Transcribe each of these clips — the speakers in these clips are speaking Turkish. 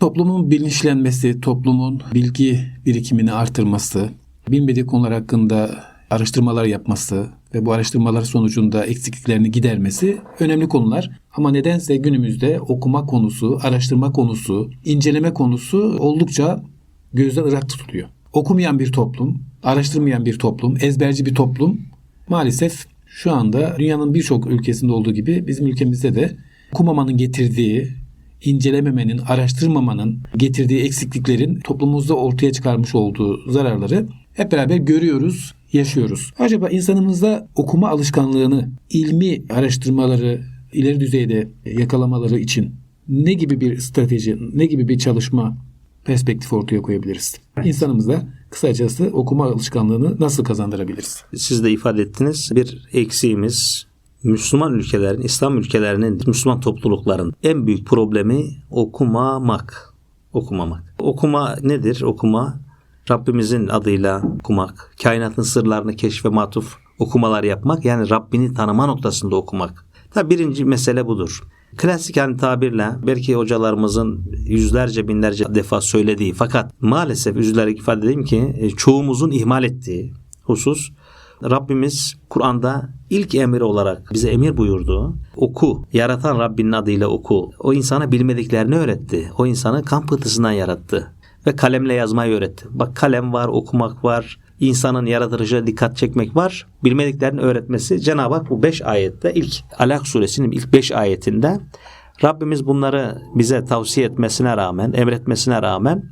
Toplumun bilinçlenmesi, toplumun bilgi birikimini artırması, bilmediği konular hakkında araştırmalar yapması ve bu araştırmalar sonucunda eksikliklerini gidermesi önemli konular. Ama nedense günümüzde okuma konusu, araştırma konusu, inceleme konusu oldukça gözden ırak tutuluyor. Okumayan bir toplum, araştırmayan bir toplum, ezberci bir toplum maalesef şu anda dünyanın birçok ülkesinde olduğu gibi bizim ülkemizde de okumamanın getirdiği, incelememenin, araştırmamanın getirdiği eksikliklerin toplumumuzda ortaya çıkarmış olduğu zararları hep beraber görüyoruz, yaşıyoruz. Acaba insanımızda okuma alışkanlığını, ilmi araştırmaları ileri düzeyde yakalamaları için ne gibi bir strateji, ne gibi bir çalışma perspektif ortaya koyabiliriz? İnsanımıza kısacası okuma alışkanlığını nasıl kazandırabiliriz? Siz de ifade ettiniz. Bir eksiğimiz Müslüman ülkelerin, İslam ülkelerinin, Müslüman toplulukların en büyük problemi okumamak. Okumamak. Okuma nedir? Okuma Rabbimizin adıyla okumak, kainatın sırlarını keşfe matuf okumalar yapmak yani Rabbini tanıma noktasında okumak. Tabi birinci mesele budur. Klasik yani tabirle belki hocalarımızın yüzlerce binlerce defa söylediği fakat maalesef üzülerek ifade edeyim ki e, çoğumuzun ihmal ettiği husus Rabbimiz Kur'an'da ilk emri olarak bize emir buyurdu. Oku. Yaratan Rabbinin adıyla oku. O insana bilmediklerini öğretti. O insanı kan pıhtısından yarattı. Ve kalemle yazmayı öğretti. Bak kalem var, okumak var, insanın yaratılışına dikkat çekmek var. Bilmediklerini öğretmesi Cenab-ı Hak bu 5 ayette ilk Alak suresinin ilk 5 ayetinde Rabbimiz bunları bize tavsiye etmesine rağmen, emretmesine rağmen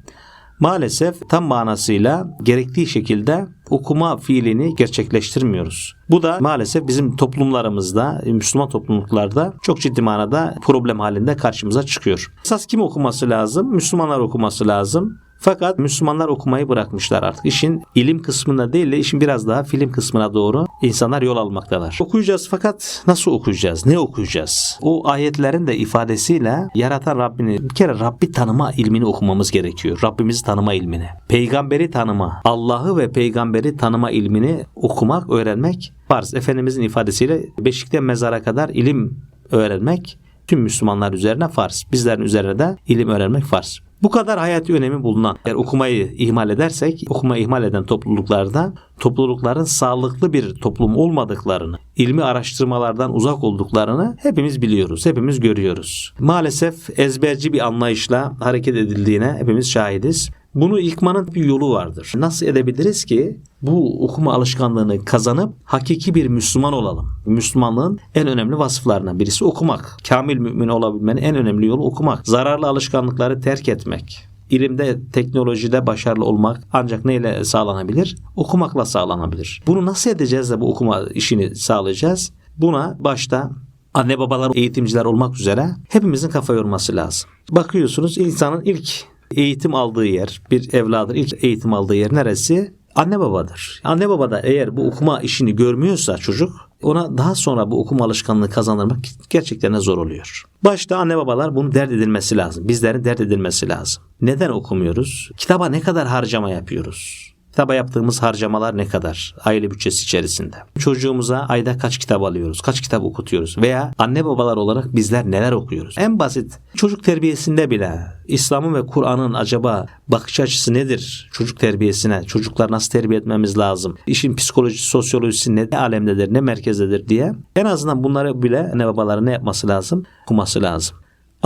maalesef tam manasıyla gerektiği şekilde okuma fiilini gerçekleştirmiyoruz. Bu da maalesef bizim toplumlarımızda, Müslüman topluluklarda çok ciddi manada problem halinde karşımıza çıkıyor. Esas kim okuması lazım? Müslümanlar okuması lazım. Fakat Müslümanlar okumayı bırakmışlar artık. İşin ilim kısmında değil de işin biraz daha film kısmına doğru insanlar yol almaktalar. Okuyacağız fakat nasıl okuyacağız? Ne okuyacağız? O ayetlerin de ifadesiyle yaratan Rabbini bir kere Rabbi tanıma ilmini okumamız gerekiyor. Rabbimizi tanıma ilmini. Peygamberi tanıma, Allah'ı ve peygamberi tanıma ilmini okumak, öğrenmek farz. Efendimizin ifadesiyle beşikten mezara kadar ilim öğrenmek tüm Müslümanlar üzerine farz. Bizlerin üzerine de ilim öğrenmek farz. Bu kadar hayati önemi bulunan eğer okumayı ihmal edersek okumayı ihmal eden topluluklarda toplulukların sağlıklı bir toplum olmadıklarını, ilmi araştırmalardan uzak olduklarını hepimiz biliyoruz, hepimiz görüyoruz. Maalesef ezberci bir anlayışla hareket edildiğine hepimiz şahidiz. Bunu yıkmanın bir yolu vardır. Nasıl edebiliriz ki bu okuma alışkanlığını kazanıp hakiki bir Müslüman olalım. Müslümanlığın en önemli vasıflarından birisi okumak. Kamil mümin olabilmenin en önemli yolu okumak. Zararlı alışkanlıkları terk etmek. İlimde, teknolojide başarılı olmak ancak neyle sağlanabilir? Okumakla sağlanabilir. Bunu nasıl edeceğiz de bu okuma işini sağlayacağız? Buna başta anne babalar, eğitimciler olmak üzere hepimizin kafa yorması lazım. Bakıyorsunuz insanın ilk eğitim aldığı yer, bir evladın ilk eğitim aldığı yer neresi? Anne babadır. Anne baba da eğer bu okuma işini görmüyorsa çocuk ona daha sonra bu okuma alışkanlığı kazandırmak gerçekten zor oluyor. Başta anne babalar bunu dert edilmesi lazım. Bizlerin dert edilmesi lazım. Neden okumuyoruz? Kitaba ne kadar harcama yapıyoruz? Kitaba yaptığımız harcamalar ne kadar aile bütçesi içerisinde? Çocuğumuza ayda kaç kitap alıyoruz? Kaç kitap okutuyoruz? Veya anne babalar olarak bizler neler okuyoruz? En basit çocuk terbiyesinde bile İslam'ın ve Kur'an'ın acaba bakış açısı nedir? Çocuk terbiyesine, çocuklar nasıl terbiye etmemiz lazım? İşin psikolojisi, sosyolojisi ne alemdedir, ne merkezdedir diye. En azından bunları bile anne babaların ne yapması lazım? Okuması lazım.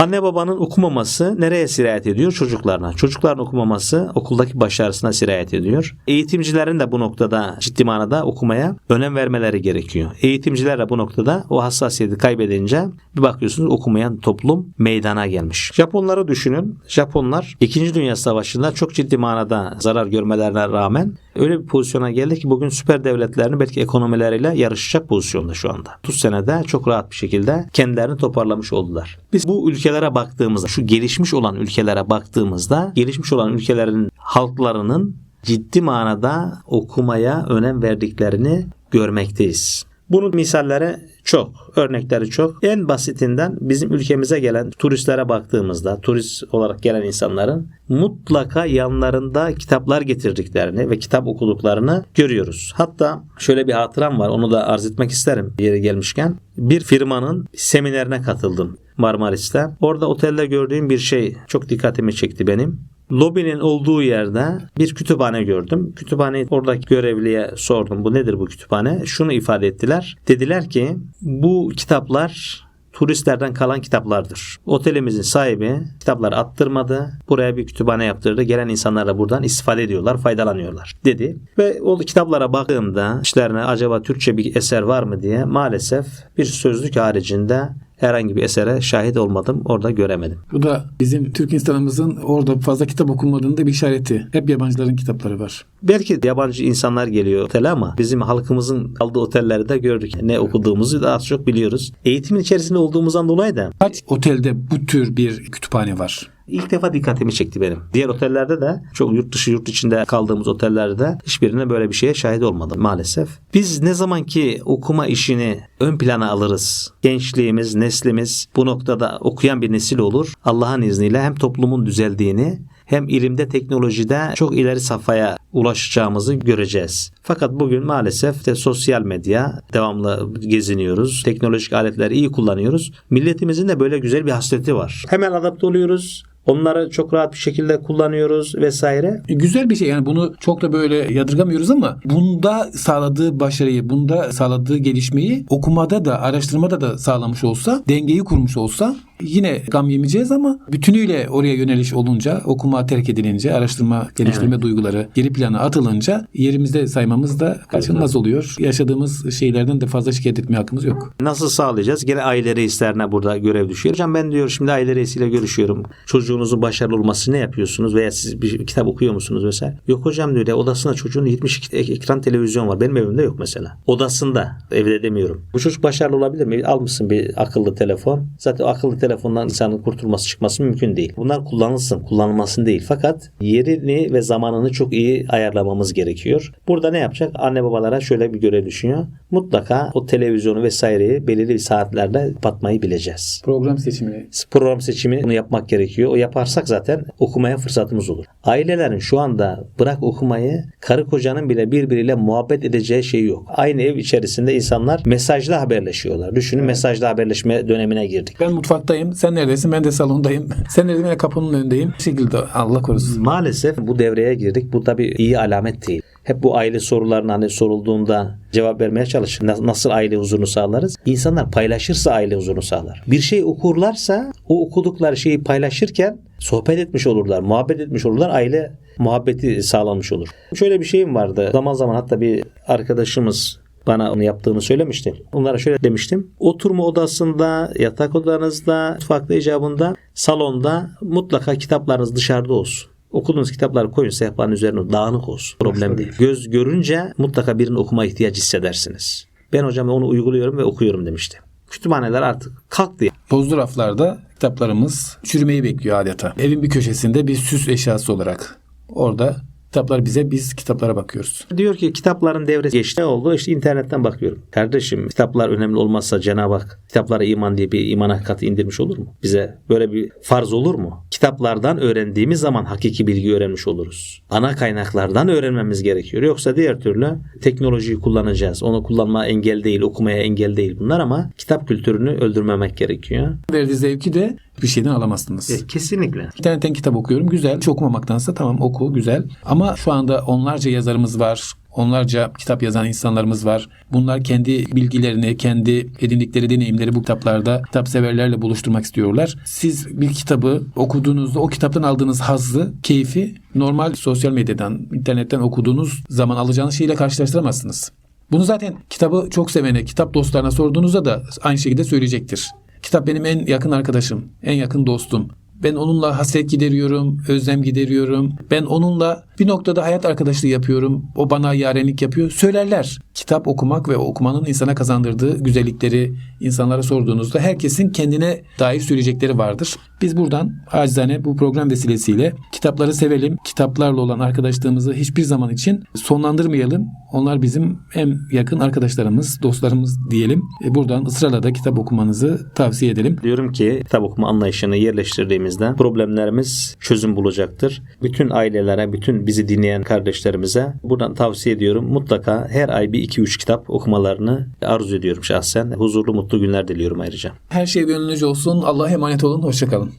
Anne babanın okumaması nereye sirayet ediyor? Çocuklarına. Çocukların okumaması okuldaki başarısına sirayet ediyor. Eğitimcilerin de bu noktada ciddi manada okumaya önem vermeleri gerekiyor. Eğitimciler de bu noktada o hassasiyeti kaybedince bir bakıyorsunuz okumayan toplum meydana gelmiş. Japonları düşünün. Japonlar 2. Dünya Savaşı'nda çok ciddi manada zarar görmelerine rağmen öyle bir pozisyona geldi ki bugün süper devletlerini belki ekonomileriyle yarışacak pozisyonda şu anda. 30 senede çok rahat bir şekilde kendilerini toparlamış oldular. Biz bu ülkelere baktığımızda, şu gelişmiş olan ülkelere baktığımızda, gelişmiş olan ülkelerin halklarının ciddi manada okumaya önem verdiklerini görmekteyiz. Bunu misallere Çok. Örnekleri çok. En basitinden bizim ülkemize gelen turistlere baktığımızda turist olarak gelen insanların mutlaka yanlarında kitaplar getirdiklerini ve kitap okuduklarını görüyoruz. Hatta şöyle bir hatıram var onu da arz etmek isterim yeri gelmişken. Bir firmanın seminerine katıldım Marmaris'te. Orada otelde gördüğüm bir şey çok dikkatimi çekti benim. Lobinin olduğu yerde bir kütüphane gördüm. Kütüphane oradaki görevliye sordum. Bu nedir bu kütüphane? Şunu ifade ettiler. Dediler ki bu kitaplar turistlerden kalan kitaplardır. Otelimizin sahibi kitapları attırmadı. Buraya bir kütüphane yaptırdı. Gelen insanlar da buradan istifade ediyorlar, faydalanıyorlar dedi. Ve o kitaplara baktığımda işlerine acaba Türkçe bir eser var mı diye maalesef bir sözlük haricinde herhangi bir esere şahit olmadım. Orada göremedim. Bu da bizim Türk insanımızın orada fazla kitap okunmadığının da bir işareti. Hep yabancıların kitapları var. Belki yabancı insanlar geliyor otele ama bizim halkımızın kaldığı otellerde gördük. Ne okuduğumuzu da az çok biliyoruz. Eğitimin içerisinde olduğumuzdan dolayı da Kaç otelde bu tür bir kütüphane var? İlk defa dikkatimi çekti benim. Diğer otellerde de çok yurt dışı yurt içinde kaldığımız otellerde hiçbirine böyle bir şeye şahit olmadım maalesef. Biz ne zaman ki okuma işini ön plana alırız, gençliğimiz, neslimiz bu noktada okuyan bir nesil olur. Allah'ın izniyle hem toplumun düzeldiğini hem ilimde teknolojide çok ileri safhaya ulaşacağımızı göreceğiz. Fakat bugün maalesef de sosyal medya devamlı geziniyoruz. Teknolojik aletleri iyi kullanıyoruz. Milletimizin de böyle güzel bir hasleti var. Hemen adapte oluyoruz. Onları çok rahat bir şekilde kullanıyoruz vesaire. E, Güzel bir şey yani bunu çok da böyle yadırgamıyoruz ama bunda sağladığı başarıyı, bunda sağladığı gelişmeyi okumada da araştırmada da sağlamış olsa, dengeyi kurmuş olsa yine gam yemeyeceğiz ama bütünüyle oraya yöneliş olunca, okuma terk edilince, araştırma, geliştirme duyguları geri plana atılınca yerimizde saymamız da kaçınılmaz oluyor. Yaşadığımız şeylerden de fazla şikayet etme hakkımız yok. Nasıl sağlayacağız? Gene aile reislerine burada görev düşüyor. Hocam ben diyor şimdi aile reisiyle görüşüyorum. Çocuğunuzun başarılı olması ne yapıyorsunuz? Veya siz bir kitap okuyor musunuz mesela? Yok hocam diyor ya odasında çocuğun 72 ek- ekran televizyon var. Benim evimde yok mesela. Odasında. Evde demiyorum. Bu çocuk başarılı olabilir mi? Almışsın bir akıllı telefon. Zaten akıllı telefondan insanın kurtulması çıkması mümkün değil. Bunlar kullanılsın, kullanılmasın değil. Fakat yerini ve zamanını çok iyi ayarlamamız gerekiyor. Burada ne yapacak? Anne babalara şöyle bir görev düşünüyor. Mutlaka o televizyonu vesaireyi belirli saatlerde kapatmayı bileceğiz. Program seçimi Program seçimini yapmak gerekiyor. O yaparsak zaten okumaya fırsatımız olur. Ailelerin şu anda bırak okumayı karı kocanın bile birbiriyle muhabbet edeceği şey yok. Aynı ev içerisinde insanlar mesajla haberleşiyorlar. Düşünün mesajla haberleşme dönemine girdik. ben mutfaktayım, sen neredesin? Ben de salondayım. Sen neredesin? Ben de kapının önündeyim. Bu şekilde Allah korusun. Maalesef bu devreye girdik. Bu tabii iyi alamet değil. Hep bu aile sorularına hani sorulduğunda cevap vermeye çalışın. Na- Nasıl aile huzurunu sağlarız? İnsanlar paylaşırsa aile huzurunu sağlar. Bir şey okurlarsa o okudukları şeyi paylaşırken sohbet etmiş olurlar, muhabbet etmiş olurlar. Aile muhabbeti sağlanmış olur. Şöyle bir şeyim vardı. Zaman zaman hatta bir arkadaşımız bana onu yaptığını söylemişti. Onlara şöyle demiştim. Oturma odasında, yatak odanızda, mutfakta icabında, salonda mutlaka kitaplarınız dışarıda olsun. Okuduğunuz kitapları koyun sehpanın üzerine dağınık olsun. Problem değil. Göz görünce mutlaka birini okuma ihtiyacı hissedersiniz. Ben hocam onu uyguluyorum ve okuyorum demişti. Kütüphaneler artık kalktı. Bozdu raflarda kitaplarımız çürümeyi bekliyor adeta. Evin bir köşesinde bir süs eşyası olarak. Orada kitaplar bize, biz kitaplara bakıyoruz. Diyor ki kitapların devresi geçti. Ne oldu? İşte internetten bakıyorum. Kardeşim kitaplar önemli olmazsa Cenab-ı Hak kitaplara iman diye bir iman hakikati indirmiş olur mu? Bize böyle bir farz olur mu? Kitaplardan öğrendiğimiz zaman hakiki bilgi öğrenmiş oluruz. Ana kaynaklardan öğrenmemiz gerekiyor. Yoksa diğer türlü teknolojiyi kullanacağız. Onu kullanma engel değil, okumaya engel değil bunlar ama kitap kültürünü öldürmemek gerekiyor. Verdiği zevki de bir şeyden alamazsınız. E, kesinlikle. İnternetten kitap okuyorum. Güzel. Hiç okumamaktansa tamam oku. Güzel. Ama şu anda onlarca yazarımız var. Onlarca kitap yazan insanlarımız var. Bunlar kendi bilgilerini, kendi edindikleri deneyimleri bu kitaplarda kitap severlerle buluşturmak istiyorlar. Siz bir kitabı okuduğunuzda o kitaptan aldığınız hazzı, keyfi normal sosyal medyadan, internetten okuduğunuz zaman alacağınız şeyle karşılaştıramazsınız. Bunu zaten kitabı çok sevene, kitap dostlarına sorduğunuzda da aynı şekilde söyleyecektir. Kitap benim en yakın arkadaşım, en yakın dostum. Ben onunla hasret gideriyorum, özlem gideriyorum. Ben onunla bir noktada hayat arkadaşlığı yapıyorum. O bana yarenlik yapıyor. Söylerler. Kitap okumak ve okumanın insana kazandırdığı güzellikleri insanlara sorduğunuzda herkesin kendine dair söyleyecekleri vardır. Biz buradan acizane bu program vesilesiyle kitapları sevelim. Kitaplarla olan arkadaşlığımızı hiçbir zaman için sonlandırmayalım. Onlar bizim en yakın arkadaşlarımız, dostlarımız diyelim. E, Buradan ısrarla da kitap okumanızı tavsiye edelim. Diyorum ki kitap okuma anlayışını yerleştirdiğimizde problemlerimiz çözüm bulacaktır. Bütün ailelere, bütün bizi dinleyen kardeşlerimize buradan tavsiye ediyorum. Mutlaka her ay bir iki üç kitap okumalarını arzu ediyorum şahsen. Huzurlu mutlu günler diliyorum ayrıca. Her şey gönlünüzce olsun. Allah'a emanet olun. Hoşçakalın.